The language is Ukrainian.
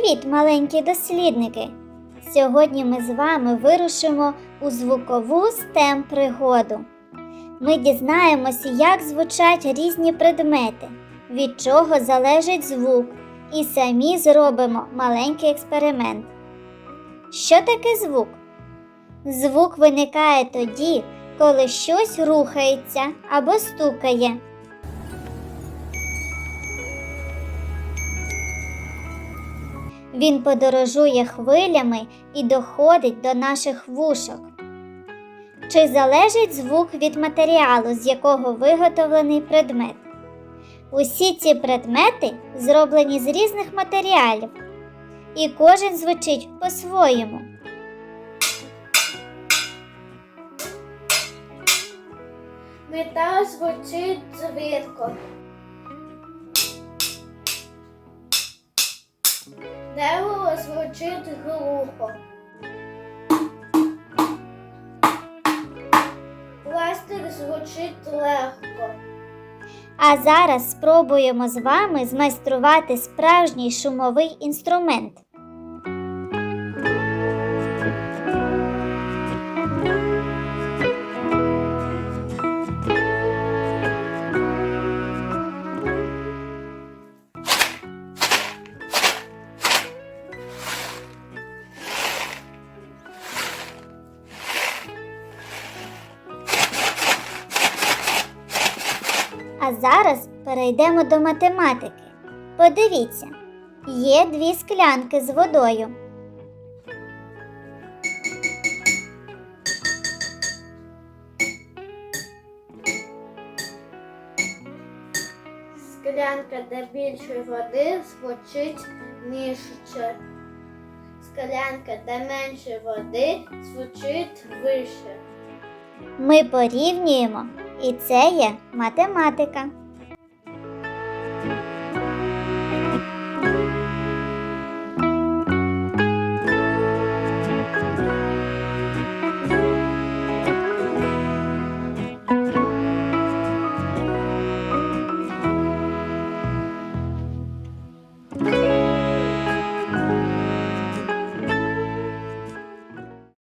Привіт, маленькі дослідники! Сьогодні ми з вами вирушимо у звукову STEM пригоду. Ми дізнаємося, як звучать різні предмети, від чого залежить звук, і самі зробимо маленький експеримент. Що таке звук? Звук виникає тоді, коли щось рухається або стукає. Він подорожує хвилями і доходить до наших вушок. Чи залежить звук від матеріалу, з якого виготовлений предмет? Усі ці предмети зроблені з різних матеріалів, і кожен звучить по-своєму. Метал звучить звідко. Дерево звучить глухо. Пластик звучить легко. А зараз спробуємо з вами змайструвати справжній шумовий інструмент. А зараз перейдемо до математики. Подивіться, є дві склянки з водою. Склянка, де більше води, звучить нижче. Склянка, де менше води, звучить вище. Ми порівнюємо, і це є математика.